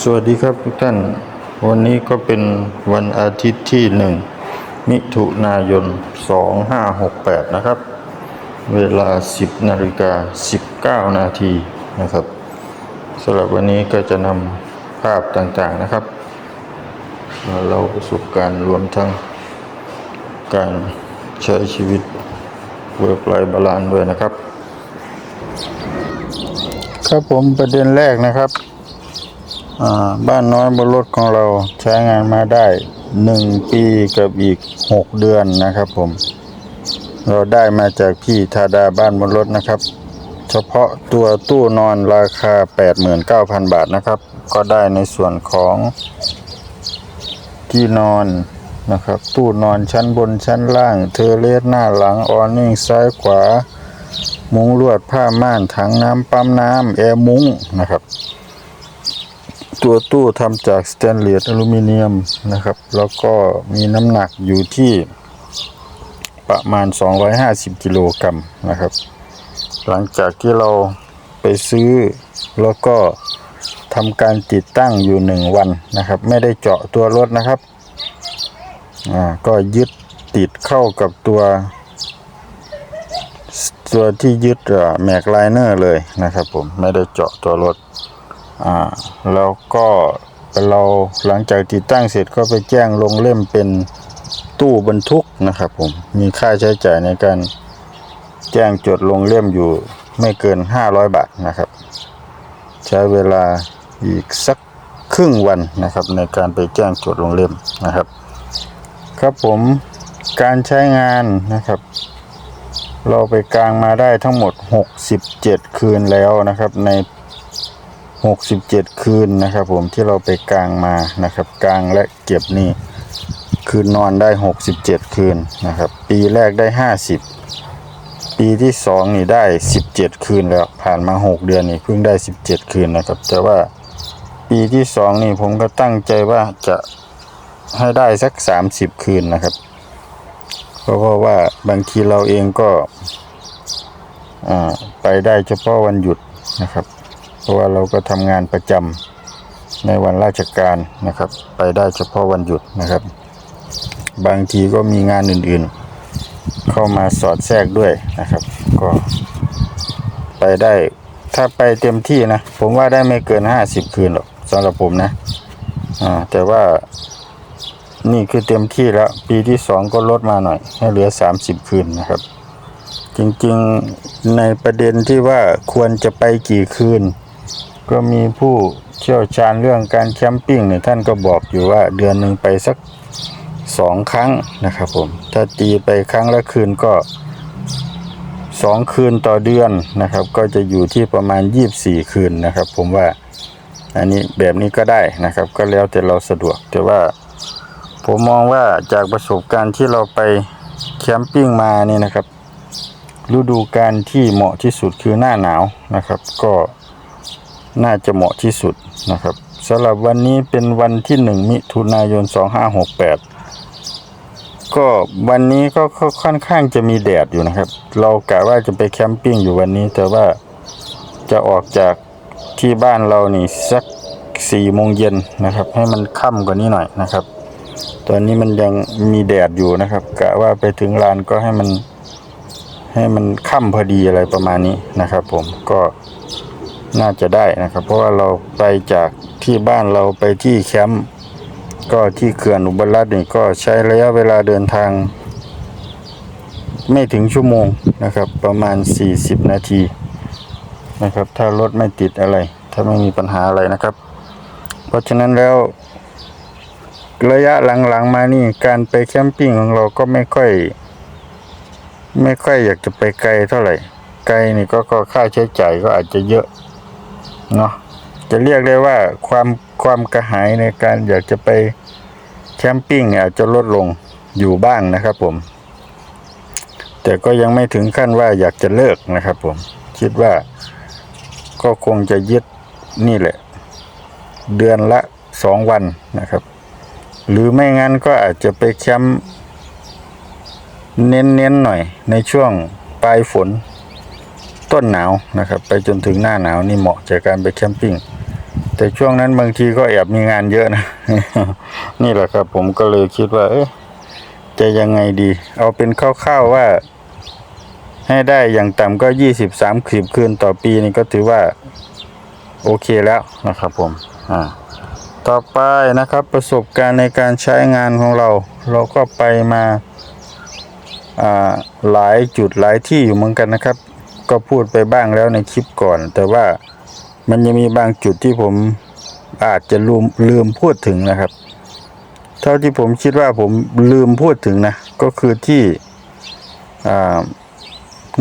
สวัสดีครับทุกท่าน วันนี้ก็เป็นวันอาทิตย์ที่หนึ่งมิถุนายน 2568 นะครับ เวลา 10นาฬิกา19 นาทีนะครับสำหรับวันนี้ก็จะนำภาพต่างๆนะครับมาเล่าประสบการณ์รวมทั้งการใช้ชีวิตเวิร์กไลฟ์บาลานด้วยนะครับ ครับผมประเด็นแรกนะครับ บ้านน้อยบนรถของเราใช้งานมาได้หนึ่งปีกับอีกหกเดือนนะครับผม เราได้มาจากพี่ธาดาบ้านบนรถนะครับ เฉพาะตัวตู้นอนราคา 89,000 บาทนะครับ ก็ได้ในส่วนของที่นอนนะครับ ตู้นอนชั้นบนชั้นล่าง เทอเลสหน้าหลังออนิ่งซ้ายขวา มุ้งลวดผ้าม่านถังน้ำปั๊มน้ำแอร์มุ้งนะครับ ตัวตู้ทำจากสแตนเลสอลูมิเนียมนะครับ แล้วก็มีน้ำหนักอยู่ที่ประมาณ 250 กิโลกรัมนะครับ หลังจากที่เราไปซื้อแล้วก็ทำการติดตั้งอยู่หนึ่งวันนะครับ ไม่ได้เจาะตัวรถนะครับอ่าก็ยึดติดเข้ากับตัว ตัวที่ยึดแม็กไลเนอร์เลยนะครับผมไม่ได้เจาะตัวรถ อ่าแล้วก็เราหลังจากติดตั้งเสร็จก็ไปแจ้งลงเล่มเป็นตู้บรรทุกนะครับผมมีค่าใช้จ่ายในการแจ้งจดลงเล่มอยู่ไม่เกิน 500 บาทนะครับ ใช้เวลาอีกสักครึ่งวันนะครับ ในการไปแจ้งจดลงเล่มนะครับ ครับผมการใช้งานนะครับ เราไปกลางมาได้ทั้งหมด 67 คืนแล้วนะครับใน 67 คืนนะครับ ผมที่เราไปกลางมานะครับ กลางและเก็บนี่คืนนอนได้ 67 คืนนะครับ ปีแรกได้ 50 ปีที่ 2 นี่ได้ 17 คืนแล้วผ่านมา 6 เดือนนี่เพิ่งได้ 17 คืนนะครับ แต่ว่าปีที่ 2 นี่ผมก็ตั้งใจว่าจะให้ได้สัก 30 คืนนะครับเพราะว่าบางทีเราเองก็ไปได้เฉพาะวันหยุดนะครับ เพราะว่าเราก็ทำงานประจำในวันราชการนะครับ ไปได้เฉพาะวันหยุดนะครับ บางทีก็มีงานอื่นๆ เข้ามาสอดแทรกด้วยนะครับ ก็ไปได้ถ้าไปเต็มที่นะ ผมว่าได้ไม่เกินห้าสิบคืนหรอกสำหรับผมนะอ่าแต่ว่านี่คือเต็มที่แล้ว ปีที่สองก็ลดมาหน่อย ให้เหลือสามสิบคืนนะครับ จริงๆในประเด็นที่ว่าควรจะไปกี่คืน ก็มีผู้เชี่ยวชาญเรื่องการแคมปิ้งเนี่ยท่านก็บอกอยู่ว่าเดือนหนึ่งไปสักสองครั้งนะครับผม ถ้าตีไปครั้งละคืนก็สองคืนต่อเดือนนะครับ ก็จะอยู่ที่ประมาณยี่บสี่คืนนะครับ ผมว่าอันนี้แบบนี้ก็ได้นะครับ ก็แล้วแต่เราสะดวกแต่ว่าผมมองว่าจากประสบการณ์ที่เราไปแคมปิ้งมานี่นะครับ ฤดูการที่เหมาะที่สุดคือหน้าหนาวนะครับ ก็ น่าจะเหมาะที่สุดนะครับสำหรับวันนี้เป็นวันที่หนึ่งมิถุนายน 2568 ก็วันนี้ก็ก็ค่อนข้างจะมีแดดอยู่นะครับ เรากะว่าจะไปแคมปิ้งอยู่วันนี้ แต่ว่าจะออกจากที่บ้านเรานี่สักสี่โมงเย็นนะครับ ให้มันค่ำกว่านี้หน่อยนะครับ ตอนนี้มันยังมีแดดอยู่นะครับกะว่าไปถึงลานก็ให้มันให้มันค่ำพอดีอะไรประมาณนี้นะครับ ผมก็ น่าจะได้นะครับ เพราะว่าเราไปจากที่บ้านเราไปที่แคมป์ก็ที่เขื่อนอุบลรัตน์นี่ก็ใช้ระยะเวลาเดินทาง ไม่ถึงชั่วโมงนะครับ ประมาณ 40 นาทีนะครับ ถ้ารถไม่ติดอะไร ถ้าไม่มีปัญหาอะไรนะครับ เพราะฉะนั้นแล้ว ระยะหลังๆมานี่การไปแคมปิ้งของเราก็ไม่ค่อย ไม่ค่อยอยากจะไปไกลเท่าไหร่ไกลนี่ก็ก็ค่าใช้จ่ายก็อาจจะเยอะ เนาะจะเรียกได้ว่าความความกระหายในการอยากจะไปแคมปิ้งอาจจะลดลงอยู่บ้างนะครับผม แต่ก็ยังไม่ถึงขั้นว่าอยากจะเลิกนะครับผม คิดว่าก็คงจะยึดนี่แหละ เดือนละสองวันนะครับ หรือไม่งั้นก็อาจจะไปแคมป์เน้นๆหน่อยในช่วงปลายฝน ต้นหนาวนะครับ ไปจนถึงหน้าหนาวนี่เหมาะจากการไปแคมปิ้งแต่ช่วงนั้นบางทีก็แอบมีงานเยอะนะ นี่แหละครับ ผมก็เลยคิดว่า เอ๊ะจะยังไงดี เอาเป็นคร่าวๆว่า ให้ได้อย่างต่ำก็ยี่สิบสามคลิปคืนต่อปีนี่ก็ถือว่า โอเคแล้วนะครับ ผมอ่าต่อไปนะครับประสบการณ์ในการใช้งานของเรา เราก็ไปมาหลายจุดหลายที่อยู่เหมือนกันนะครับ ก็พูดไปบ้างแล้วในคลิปก่อน แต่ว่ามันยังมีบางจุดที่ผมอาจจะลืมลืมพูดถึงนะครับ เท่าที่ผมคิดว่าผมลืมพูดถึงนะ ก็คือที่อ่า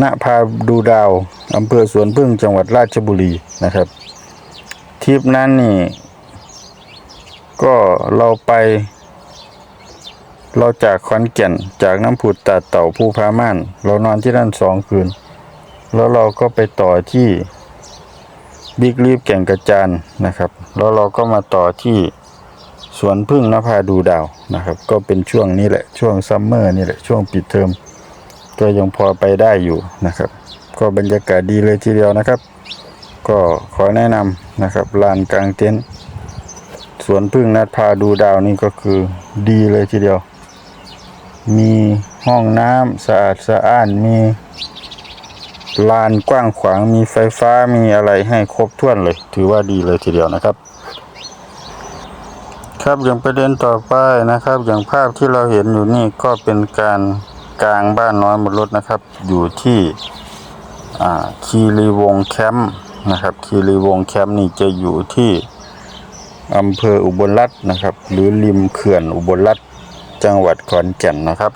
ณพาดูดาวอำเภอสวนพึ่งจังหวัดราชบุรีนะครับทริปนั้นนี่ ก็เราไป เราจากขอนแก่นจากน้ำผุดตาดเต่าภูพาม่าน เรานอนที่นั่นสองคืน แล้วเราก็ไปต่อที่บิ๊กรีบแก่งกระจานนะครับ แล้วเราก็มาต่อที่สวนพึ่งนภาดูดาวนะครับ ก็เป็นช่วงนี้แหละช่วงซัมเมอร์นี่แหละช่วงปิดเทอมก็ยังพอไปได้อยู่นะครับ ก็บรรยากาศดีเลยทีเดียวนะครับ ก็ขอแนะนำนะครับลานกลางเต็นท์สวนพึ่งนัดพาดูดาวนี่ก็คือดีเลยทีเดียว มีห้องน้ำสะอาดสะอ้านมี ลานกว้างขวางมีไฟฟ้ามีอะไรให้ครบถ้วนเลย ถือว่าดีเลยทีเดียวนะครับ ครับอย่างประเด็นต่อไปนะครับ อย่างภาพที่เราเห็นอยู่นี่ก็เป็นการกลางบ้านน้อยบนรถนะครับ อยู่ที่คีรีวงแคมป์นะครับคีรีวงแคมป์นี่จะอยู่ที่อำเภออุบลรัตน์นะครับ หรือริมเขื่อนอุบลรัตน์จังหวัดขอนแก่นนะครับ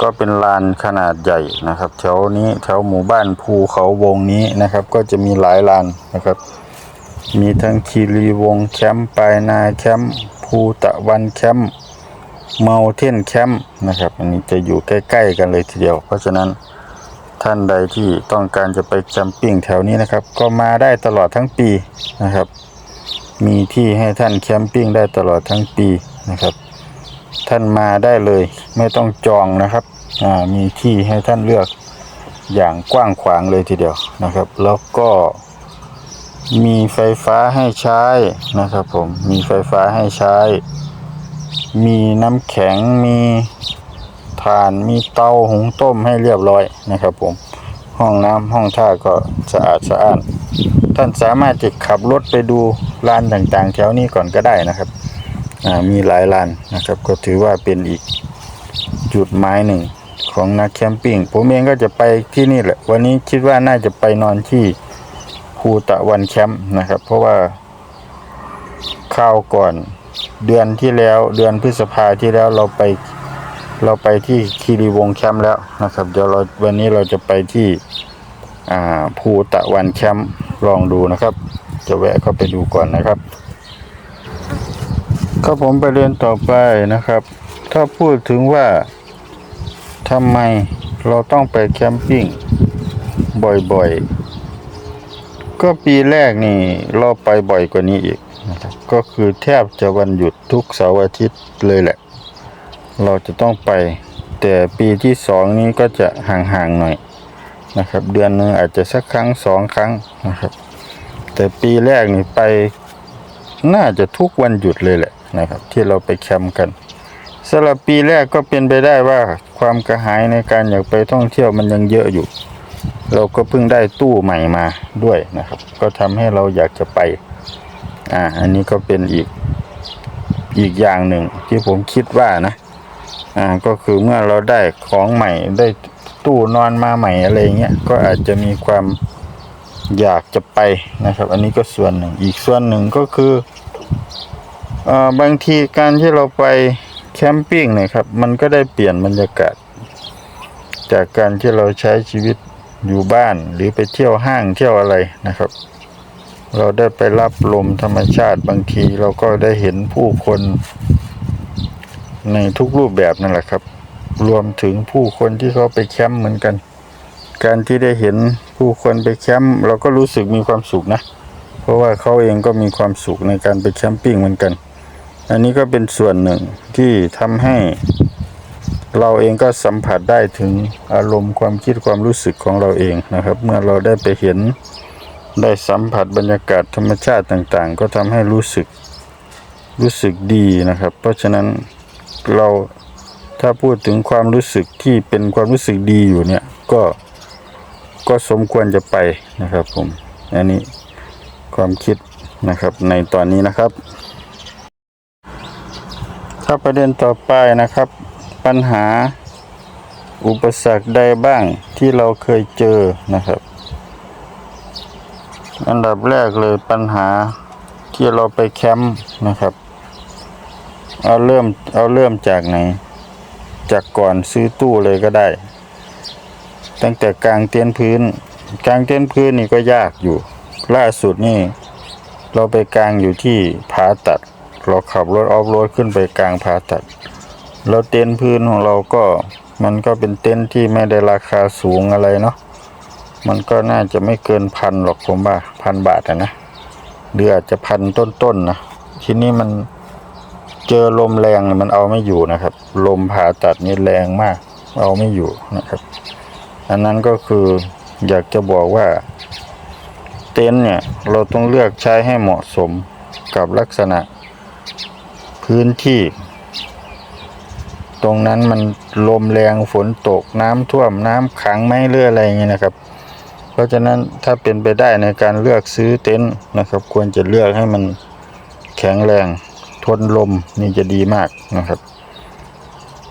ก็เป็นลานขนาดใหญ่นะครับแถวนี้แถวหมู่บ้านภูเขาวงนี้นะครับ ก็จะมีหลายลานนะครับ มีทั้งคีรีวงแคมป์ปายนาแคมป์ภูตะวันแคมป์เมาเทนแคมป์นะครับ อันนี้จะอยู่ใกล้ ๆ กันเลยทีเดียว เพราะฉะนั้นท่านใดที่ต้องการจะไปแคมปิ้งแถวนี้นะครับ ก็มาได้ตลอดทั้งปีนะครับ มีที่ให้ท่านแคมปิ้งได้ตลอดทั้งปีนะครับ ท่านมาได้เลย ไม่ต้องจองนะครับมีที่ให้ท่านเลือกอย่างกว้างขวางเลยทีเดียวนะครับ แล้วก็มีไฟฟ้าให้ใช้นะครับผมมีไฟฟ้าให้ใช้ มีน้ำแข็งมีถ่านมีเตาหุงต้มให้เรียบร้อยนะครับผมห้องน้ำห้องท่าก็สะอาดสะอ้านท่านสามารถจะขับรถไปดูลานต่างๆ แถวนี้ก่อนก็ได้นะครับ มีหลายลานนะครับ ก็ถือว่าเป็นอีกจุดหมายหนึ่งของนักแคมปิ้งผมเองก็จะไปที่นี่แหละ วันนี้คิดว่าน่าจะไปนอนที่ภูตะวันแคมป์นะครับ เพราะว่าข้าวก่อนเดือนที่แล้วเดือนพฤษภาที่แล้วเราไปเราไปที่คีรีวงแคมป์แล้วนะครับเดี๋ยวเราวันนี้เราจะไปที่ภูตะวันแคมป์ลองดูนะครับ จะแวะเข้าไปดูก่อนนะครับ ครับผมไปเรียนต่อไปนะครับ ถ้าพูดถึงว่าทำไมเราต้องไปแคมปิ้งบ่อยๆ ก็ปีแรกนี่เราไปบ่อยกว่านี้อีกนะครับก็คือแทบจะวันหยุดทุกเสาร์อาทิตย์เลยแหละ เราจะต้องไป แต่ปีที่สองนี้ก็จะห่างๆหน่อยนะครับ เดือนหนึ่งอาจจะสักครั้งสองครั้งนะครับ แต่ปีแรกนี่ไปน่าจะทุกวันหยุดเลยแหละ นะครับ ที่เราไปแคมป์กันสำหรับปีแรกก็เป็นไปได้ว่าความกระหายในการอยากไปท่องเที่ยวมันยังเยอะอยู่ เราก็เพิ่งได้ตู้ใหม่มาด้วยนะครับ ก็ทำให้เราอยากจะไปอ่าอันนี้ก็เป็นอีกอีกอย่างหนึ่งที่ผมคิดว่านะอ่าก็คือเมื่อเราได้ของใหม่ได้ตู้นอนมาใหม่อะไรเงี้ยก็อาจจะมีความอยากจะไปนะครับ อันนี้ก็ส่วนหนึ่งอีกส่วนหนึ่งก็คือ บางทีการที่เราไปแคมปิ้งเนี่ยครับ มันก็ได้เปลี่ยนบรรยากาศ จากการที่เราใช้ชีวิตอยู่บ้านหรือไปเที่ยวห้างเที่ยวอะไรนะครับ เราได้ไปรับลมธรรมชาติบางทีเราก็ได้เห็นผู้คนในทุกรูปแบบนั่นแหละครับ รวมถึงผู้คนที่เขาไปแคมป์เหมือนกัน การที่ได้เห็นผู้คนไปแคมป์เราก็รู้สึกมีความสุขนะ เพราะว่าเขาเองก็มีความสุขในการไปแคมปิ้งเหมือนกัน อันนี้ก็เป็นส่วนหนึ่งที่ทำให้ เราเองก็สัมผัสได้ถึงอารมณ์ความคิดความรู้สึกของเราเองนะครับ เมื่อเราได้ไปเห็นได้สัมผัสบรรยากาศธรรมชาติต่างๆ ก็ทำให้รู้สึกรู้สึกดีนะครับ เพราะฉะนั้นเราถ้าพูดถึงความรู้สึกที่เป็นความรู้สึกดีอยู่เนี่ยก็ก็สมควรจะไปนะครับผม อันนี้ความคิดนะครับในตอนนี้นะครับ ถ้าประเด็นต่อไปนะครับ ปัญหาอุปสรรคใดบ้างที่เราเคยเจอนะครับ อันดับแรกเลยปัญหาที่เราไปแคมป์นะครับ เอาเริ่มเอาเริ่มจากไหน จากก่อนซื้อตู้เลยก็ได้ ตั้งแต่กลางเต็นท์พื้น กลางเต็นท์พื้นนี่ก็ยากอยู่ ล่าสุดนี่ เราไปกลางอยู่ที่ผาตัด เราขับรถออฟโรดขึ้นไปกลางผาตัด แล้วเต็นท์พื้นของเราก็มันก็เป็นเต็นท์ที่ไม่ได้ราคาสูงอะไรเนาะมันก็น่าจะไม่เกินพันหรอกผมว่าพันบาทนะหรืออาจจะพันต้นๆนะทีนี้มันเจอลมแรงมันเอาไม่อยู่นะครับ ลมผ่าตัดนี่แรงมาก เอาไม่อยู่นะครับ อันนั้นก็คืออยากจะบอกว่า เต็นท์เนี่ย เราต้องเลือกใช้ให้เหมาะสมกับลักษณะ พื้นที่ ตรงนั้นมันลมแรงฝนตกน้ำท่วมน้ำขังไหมเรืออะไรเงี้ยนะครับ เพราะฉะนั้นถ้าเป็นไปได้ในการเลือกซื้อเต็นท์นะครับ ควรจะเลือกให้มันแข็งแรงทนลมนี่จะดีมากนะครับ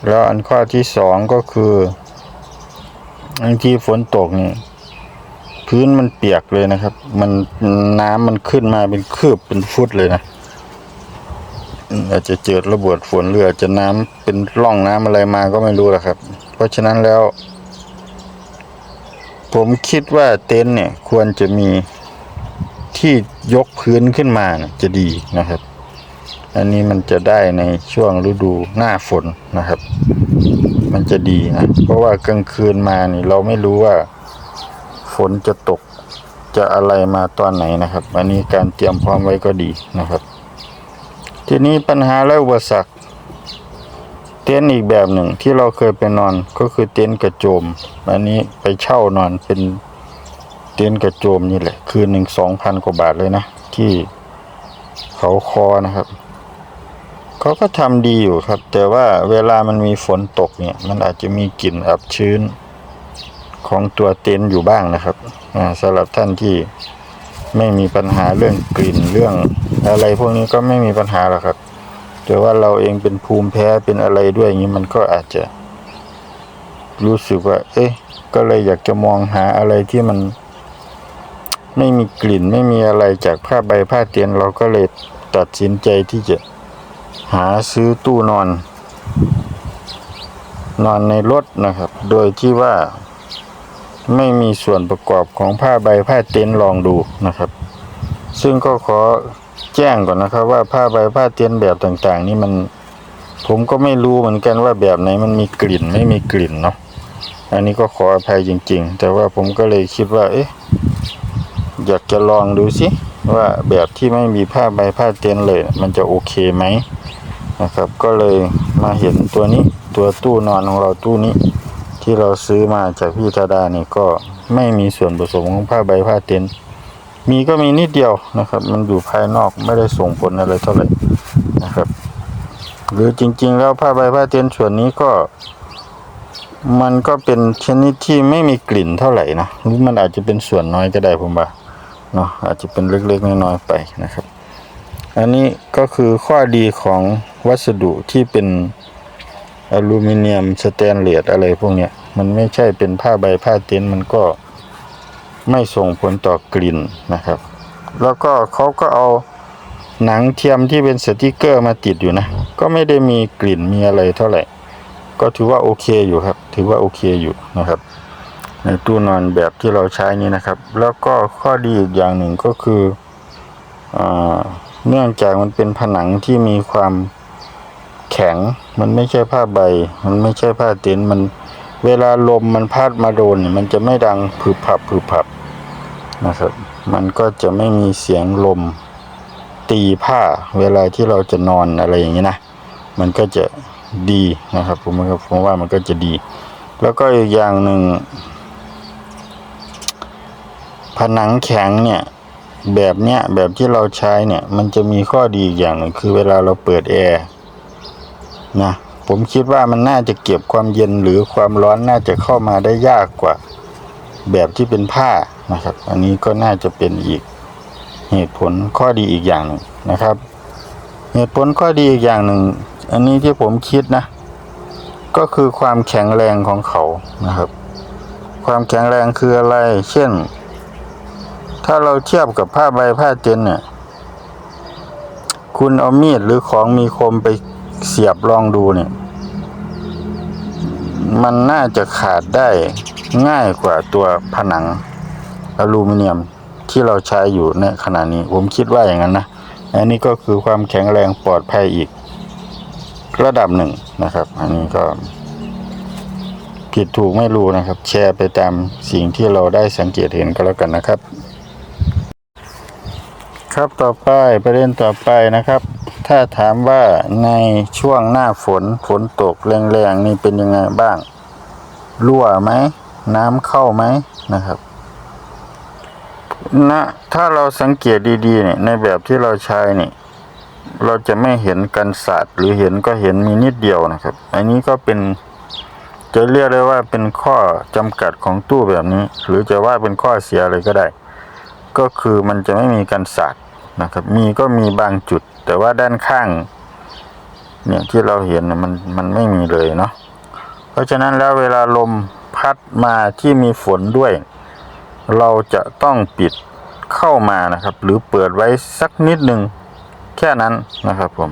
แล้วอันข้อที่สองก็คือบางทีฝนตกนี่พื้นมันเปียกเลยนะครับ มันน้ำมันขึ้นมาเป็นคืบเป็นฟุตเลยนะ อาจจะเจอระเบิดฝนหรือจะน้ำเป็นร่องน้ำอะไรมาก็ไม่รู้ละครับ เพราะฉะนั้นแล้ว ผมคิดว่าเต็นท์เนี่ยควรจะมีที่ยกพื้นขึ้นมานะจะดีนะครับ อันนี้มันจะได้ในช่วงฤดูหน้าฝนนะครับ มันจะดีนะเพราะว่ากลางคืนมานี่เราไม่รู้ว่าฝนจะตกจะอะไรมาตอนไหนนะครับ อันนี้การเตรียมพร้อมไว้ก็ดีนะครับ ทีนี้ปัญหาและอุปสรรค เต็นท์อีกแบบหนึ่งที่เราเคยไปนอนก็คือเต็นท์กระโจม อันนี้ไปเช่านอนเป็นเต็นท์กระโจมนี่แหละ คืนหนึ่งสองพันกว่าบาทเลยนะ ที่เขาคอนะครับ เขาก็ทำดีอยู่ครับ แต่ว่าเวลามันมีฝนตกเนี่ย มันอาจจะมีกลิ่นอับชื้นของตัวเต็นท์อยู่บ้างนะครับสำหรับท่านที่ ไม่มีปัญหาเรื่องกลิ่นเรื่อง อะไรพวกนี้ก็ไม่มีปัญหาหรอกครับ แต่ว่าเราเองเป็นภูมิแพ้เป็นอะไรด้วยอย่างนี้มันก็อาจจะ รู้สึกว่า เอ๊ะ ก็เลยอยากจะมองหาอะไรที่มัน ไม่มีกลิ่นไม่มีอะไรจากผ้าใบผ้าเตียนเราก็เลยตัดสินใจที่จะหาซื้อตู้นอน นอนในรถนะครับ โดยที่ว่า ไม่มีส่วนประกอบของผ้าใบผ้าเต็นท์ลองดูนะครับ ซึ่งก็ขอแจ้งก่อนนะครับว่าผ้าใบผ้าเตียนแบบต่างๆ นี่มันผมก็ไม่รู้เหมือนกันว่าแบบไหนมันมีกลิ่นไม่มีกลิ่นเนาะอันนี้ก็ขออภัยจริง ๆ แต่ว่าผมก็เลยคิดว่า เอ๊ะอยากจะลองดูสิว่าแบบที่ไม่มีผ้าใบผ้าเตียนเลย มันจะโอเคไหมนะครับ ก็เลยมาเห็นตัวนี้ตัวตู้นอนของเราตู้นี้ ที่เราซื้อมาจากพี่ธดานี่ก็ไม่มีส่วนผสมของผ้าใบผ้าเต็นท์มีก็มีนิดเดียวนะครับ มันอยู่ภายนอกไม่ได้ส่งผลอะไรเท่าไหร่นะครับ หรือจริงๆ แล้วผ้าใบผ้าเต็นท์ส่วนนี้ก็ มันก็เป็นชนิดที่ไม่มีกลิ่นเท่าไหร่นะหรือมันอาจจะเป็นส่วนน้อยก็ได้ผมว่าเนาะอาจจะเป็นเล็กๆน้อยๆไปนะครับ อันนี้ก็คือข้อดีของวัสดุที่เป็น อลูมิเนียมสแตนเลสอะไรพวกเนี้ยมันไม่ใช่เป็นผ้าใบผ้าเต็นท์มันก็ไม่ส่งผลต่อกลิ่นนะครับ แล้วก็เขาก็เอาหนังเทียมที่เป็นสติกเกอร์มาติดอยู่นะ ก็ไม่ได้มีกลิ่นมีอะไรเท่าไหร่ ก็ถือว่าโอเคอยู่ครับ ถือว่าโอเคอยู่นะครับ ในตู้นอนแบบที่เราใช้นี้นะครับ แล้วก็ข้อดีอีกอย่างหนึ่งก็คืออเนื่องจากมันเป็นผนังที่มีความ แข็ง มันไม่ใช่ผ้าใบ มันไม่ใช่ผ้าเต็นท์มันเวลาลมมันพัดมาโดนมันจะไม่ดังผึบผับผึบผับนะครับ มันก็จะไม่มีเสียงลมตีผ้าเวลาที่เราจะนอนอะไรอย่างนี้นะ มันก็จะดีนะครับผมว่าผมว่ามันก็จะดี แล้วก็อีกอย่างหนึ่ง ผนังแข็งเนี่ยแบบเนี้ยแบบที่เราใช้เนี่ย มันจะมีข้อดีอีกอย่างหนึ่งคือเวลาเราเปิดแอร์ นะผมคิดว่ามันน่าจะเก็บความเย็นหรือความร้อนน่าจะเข้ามาได้ยากกว่า แบบที่เป็นผ้านะครับ อันนี้ก็น่าจะเป็นอีกเหตุผลข้อดีอีกอย่างหนึ่งนะครับ เหตุผลข้อดีอีกอย่างหนึ่ง อันนี้ที่ผมคิดนะ ก็คือความแข็งแรงของเขานะครับ ความแข็งแรงคืออะไร เช่น ถ้าเราเทียบกับผ้าใบผ้าเต็นเนี่ย คุณเอามีดหรือของมีคมไป เสียบลองดูเนี่ย มันน่าจะขาดได้ง่ายกว่าตัวผนังอลูมิเนียมที่เราใช้อยู่ในขณะนี้ ผมคิดว่าอย่างนั้นนะ อันนี้ก็คือความแข็งแรงปลอดภัยอีก ระดับหนึ่งนะครับ อันนี้ก็ผิดถูกไม่รู้นะครับ แชร์ไปตามสิ่งที่เราได้สังเกตเห็นก็แล้วกันนะครับ ครับต่อไปประเด็นต่อไปนะครับ ถ้าถามว่าในช่วงหน้าฝนฝนตกแรงๆนี่เป็นยังไงบ้าง รั่วไหม น้ำเข้าไหมนะครับนะถ้าเราสังเกตดีๆเนี่ยในแบบที่เราใช้นี่เราจะไม่เห็นกันสาดหรือเห็นก็เห็นมีนิดเดียวนะครับ อันนี้ก็เป็นจะเรียกได้ว่าเป็นข้อจำกัดของตู้แบบนี้ หรือจะว่าเป็นข้อเสียอะไรก็ได้ ก็คือมันจะไม่มีกันสาดนะครับ มีก็มีบางจุด แต่ว่าด้านข้าง เนี่ยที่เราเห็นเนี่ยมันมันไม่มีเลยเนาะเพราะฉะนั้นแล้วเวลาลมพัดมาที่มีฝนด้วย เราจะต้องปิดเข้ามานะครับ หรือเปิดไว้สักนิดหนึ่งแค่นั้นนะครับผม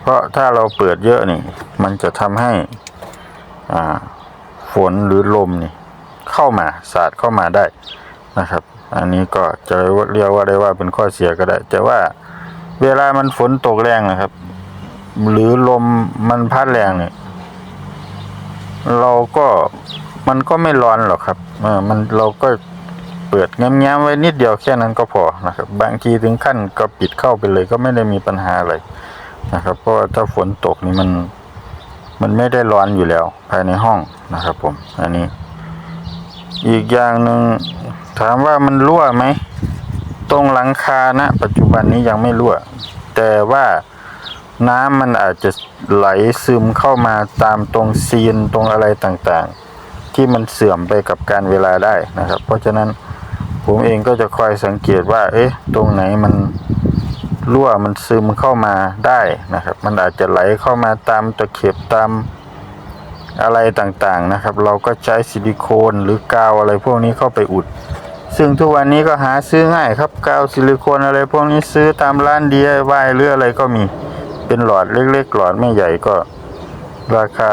เพราะถ้าเราเปิดเยอะนี่ มันจะทำให้อ่าฝนหรือลมนี่ เข้ามาสาดเข้ามาได้นะครับ อันนี้ก็จะเรียกว่าได้ว่าเป็นข้อเสียก็ได้ แต่ว่า เวลามันฝนตกแรงนะครับ หรือลมมันพัดแรงเนี่ย เราก็มันก็ไม่ร้อนหรอกครับเออมันเราก็เปิดแง้มๆไว้นิดเดียวแค่นั้นก็พอนะครับ บางทีถึงขั้นก็ปิดเข้าไปเลยก็ไม่ได้มีปัญหาอะไรนะครับ เพราะว่าถ้าฝนตกนี่มันมันไม่ได้ร้อนอยู่แล้ว ภายในห้องนะครับ ผม อันนี้ อีกอย่างหนึ่งถามว่ามันรั่วไหม ตรงหลังคานะ ปัจจุบันนี้ยังไม่รั่ว แต่ว่าน้ำมันอาจจะไหลซึมเข้ามาตามตรงซีนตรงอะไรต่างๆ ที่มันเสื่อมไปกับการเวลาได้นะครับ เพราะฉะนั้นผมเองก็จะคอยสังเกตว่า เอ๊ะ ตรงไหนมันรั่วมันซึมเข้ามาได้นะครับ มันอาจจะไหลเข้ามาตามตะเข็บตามอะไรต่างๆนะครับ เราก็ใช้ซิลิโคนหรือกาวอะไรพวกนี้เข้าไปอุด ซึ่งทุกวันนี้ก็หาซื้อง่ายครับกาวซิลิโคนอะไรพวกนี้ซื้อตามร้าน DIY หรืออะไรก็มีเป็นหลอดเล็กๆ หลอดไม่ใหญ่ก็ราคา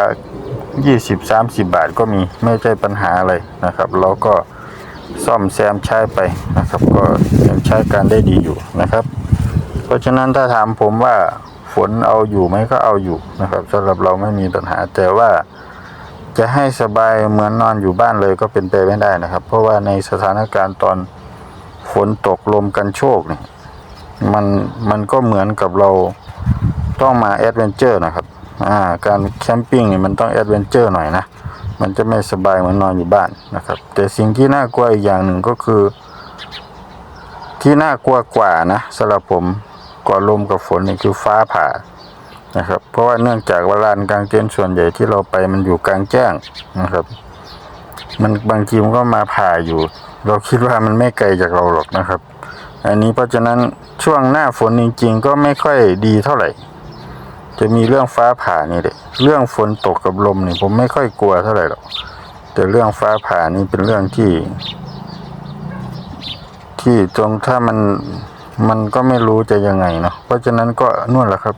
20-30 บาทก็มีไม่ใช่ปัญหาอะไรนะครับเราก็ซ่อมแซมใช้ไปนะครับ ก็ยังใช้การได้ดีอยู่นะครับ เพราะฉะนั้นถ้าถามผมว่าฝนเอาอยู่ไหมก็เอาอยู่นะครับสำหรับเราไม่มีปัญหาแต่ว่า จะให้สบายเหมือนนอนอยู่บ้านเลยก็เป็นไปไม่ได้นะครับ เพราะว่าในสถานการณ์ตอนฝนตกลมกันโชกเนี่ยมันมันก็เหมือนกับเราต้องมาแอดเวนเจอร์นะครับอ่าการแคมปิ้งเนี่ยมันต้องแอดเวนเจอร์หน่อยนะมันจะไม่สบายเหมือนนอนอยู่บ้านนะครับ แต่สิ่งที่น่ากลัวอีกอย่างหนึ่งก็คือ ที่น่ากลัวกว่านะสำหรับผมกว่าลมกับฝนนี่คือฟ้าผ่า นะครับ เพราะว่าเนื่องจากว่าลานกลางเต็นท์ส่วนใหญ่ที่เราไปมันอยู่กลางแจ้งนะครับ มันบางทีมันก็มาผ่าอยู่ เราคิดว่ามันไม่ไกลจากเราหรอกนะครับ อันนี้เพราะฉะนั้นช่วงหน้าฝนจริง ๆ ก็ไม่ค่อยดีเท่าไหร่ จะมีเรื่องฟ้าผ่านี่แหละเรื่องฝนตกกับลมนี่ผมไม่ค่อยกลัวเท่าไหร่หรอกแต่เรื่องฟ้าผ่านี่เป็นเรื่องที่ ที่ตรงถ้ามันมันก็ไม่รู้จะยังไงเนาะเพราะฉะนั้นก็นู่นแหละครับ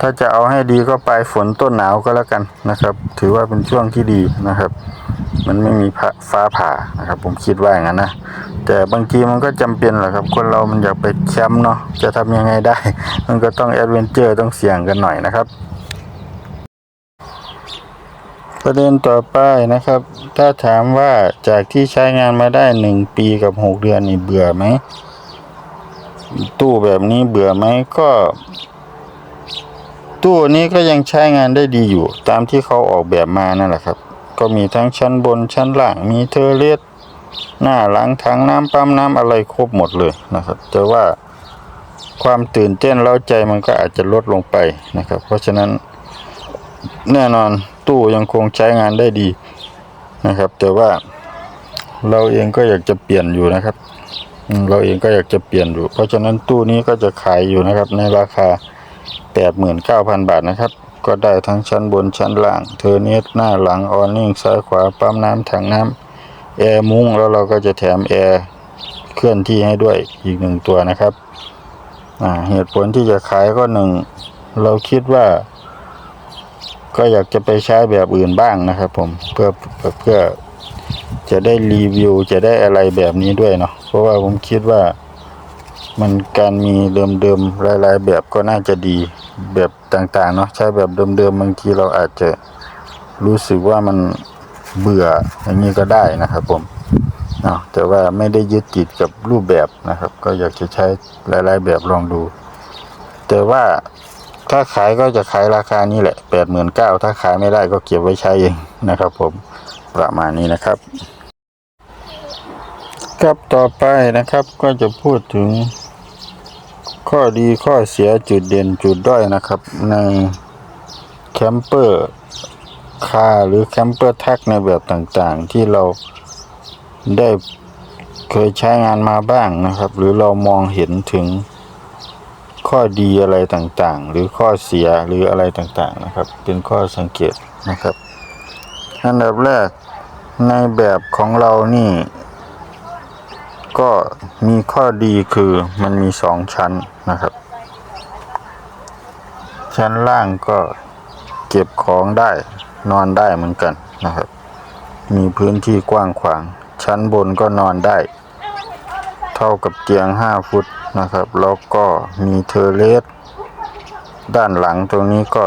ถ้าจะเอาให้ดีก็ปลายฝนต้นหนาวก็แล้วกันนะครับ ถือว่าเป็นช่วงที่ดีนะครับ มันไม่มีฟ้าผ่านะครับ ผมคิดว่าอย่างนั้นนะแต่บางทีมันก็จำเป็นแหละครับ คนเรามันอยากไปแคมป์เนาะจะทำยังไงได้ มันก็ต้องแอดเวนเจอร์ต้องเสี่ยงกันหน่อยนะครับ ประเด็นต่อไปนะครับ ถ้าถามว่าจากที่ใช้งานมาได้หนึ่งปีกับหกเดือนนี่เบื่อไหมตู้แบบนี้เบื่อไหมก็ ตู้นี้ก็ยังใช้งานได้ดีอยู่ ตามที่เขาออกแบบมานั่นแหละครับ ก็มีทั้งชั้นบนชั้นล่างมีเทอร์เลสหน้าหลังถังน้ำปั๊มน้ำอะไรครบหมดเลยนะครับ แต่ว่าความตื่นเต้นเล้าใจมันก็อาจจะลดลงไปนะครับ เพราะฉะนั้นแน่นอนตู้ยังคงใช้งานได้ดีนะครับ แต่ว่าเราเองก็อยากจะเปลี่ยนอยู่นะครับ เราเองก็อยากจะเปลี่ยนอยู่ เพราะฉะนั้นตู้นี้ก็จะขายอยู่นะครับ ในราคา 89,000 บาทนะครับ ก็ได้ทั้งชั้นบนชั้นล่าง เทอร์เนสหน้าหลังออนนิ่งซ้ายขวาปั๊มน้ำถังน้ำแอร์มุ้งแล้วเราก็จะแถมแอร์เคลื่อนที่ให้ด้วยอีกหนึ่งตัวนะครับเหตุผลที่จะขายก็หนึ่งเราคิดว่า ก็อยากจะไปใช้แบบอื่นบ้างนะครับผมเพื่อเพื่อจะได้รีวิวจะได้อะไรแบบนี้ด้วยเนาะเพราะว่าผมคิดว่า มันการมีเดิมๆหลายๆ แบบก็น่าจะดีแบบต่างๆเนาะใช้แบบเดิมๆบางทีเราอาจจะรู้สึกว่ามันเบื่ออย่างนี้ก็ได้นะครับผมเนาะแต่ว่าไม่ได้ยึดติดกับรูปแบบนะครับ ก็อยากจะใช้หลาย ๆ แบบลองดู แต่ว่าถ้าขายก็จะขายราคานี้แหละแปดหมื่นเก้าถ้าขายไม่ได้ก็เก็บไว้ใช้เองนะครับ ผมประมาณนี้นะครับ ครับต่อไปนะครับก็จะพูดถึง ข้อดีข้อเสียจุดเด่นจุดด้อยนะครับ ในแคมเปอร์คาหรือแคมเปอร์ทักในแบบต่างๆ ที่เราได้เคยใช้งานมาบ้างนะครับ หรือเรามองเห็นถึงข้อดีอะไรต่างๆ หรือข้อเสียหรืออะไรต่างๆนะครับ เป็นข้อสังเกตนะครับ อันดับแรกในแบบของเรานี่ ก็มีข้อดีคือมันมีสองชั้นนะครับ ชั้นล่างก็เก็บของได้นอนได้เหมือนกันนะครับ มีพื้นที่กว้างขวาง ชั้นบนก็นอนได้ เท่ากับเตียง 5 ฟุตนะครับ แล้วก็มีเทอเลสด้านหลังตรงนี้ก็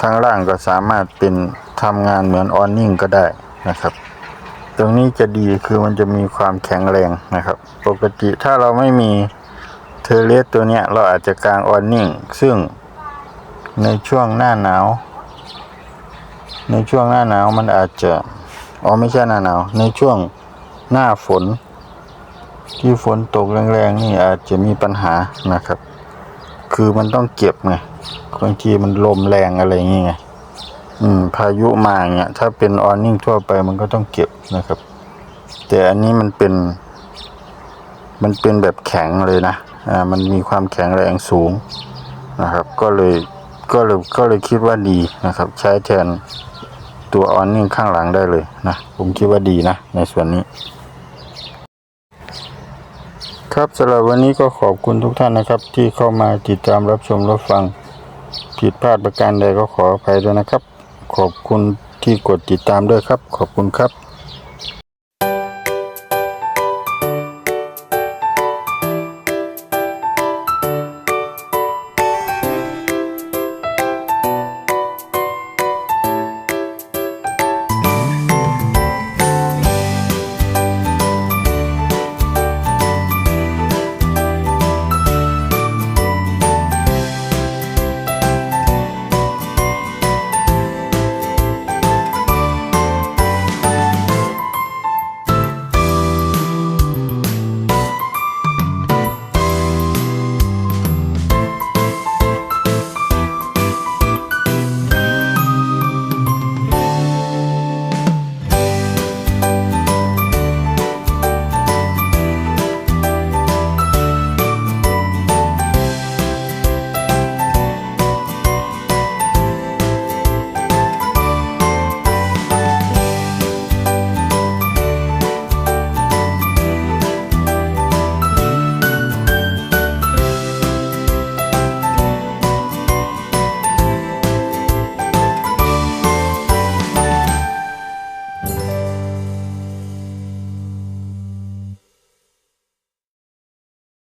ข้างล่างก็สามารถเป็นทำงานเหมือนออนนิ่งก็ได้นะครับ ตรงนี้จะดีคือมันจะมีความแข็งแรงนะครับ ปกติถ้าเราไม่มีเทอร์เลสตัวเนี้ย เราอาจจะกางออนนิ่ง ซึ่งในช่วงหน้าหนาว ในช่วงหน้าหนาวมันอาจจะอ๋อไม่ใช่หน้าหนาว ในช่วงหน้าฝน ที่ฝนตกแรงๆนี่อาจจะมีปัญหานะครับ คือมันต้องเก็บไงบางทีมันลมแรงอะไรอย่างเงี้ย พายุมาเงี้ยถ้าเป็นออนนิ่งทั่วไปมันก็ต้องเก็บนะครับ แต่อันนี้มันเป็น มันเป็นแบบแข็งเลยนะอ่ามันมีความแข็งแรงสูงนะครับ ก็เลยก็เลยก็เลยคิดว่าดีนะครับ ใช้แทนตัวออนนิ่งข้างหลังได้เลยนะผมคิดว่าดีนะในส่วนนี้ ครับสำหรับวันนี้ก็ขอบคุณทุกท่านนะครับ ที่เข้ามาติดตามรับชมรับฟังผิดพลาดประการใดก็ขออภัยด้วยนะครับ ขอบคุณที่กดติดตามด้วยครับ ขอบคุณครับ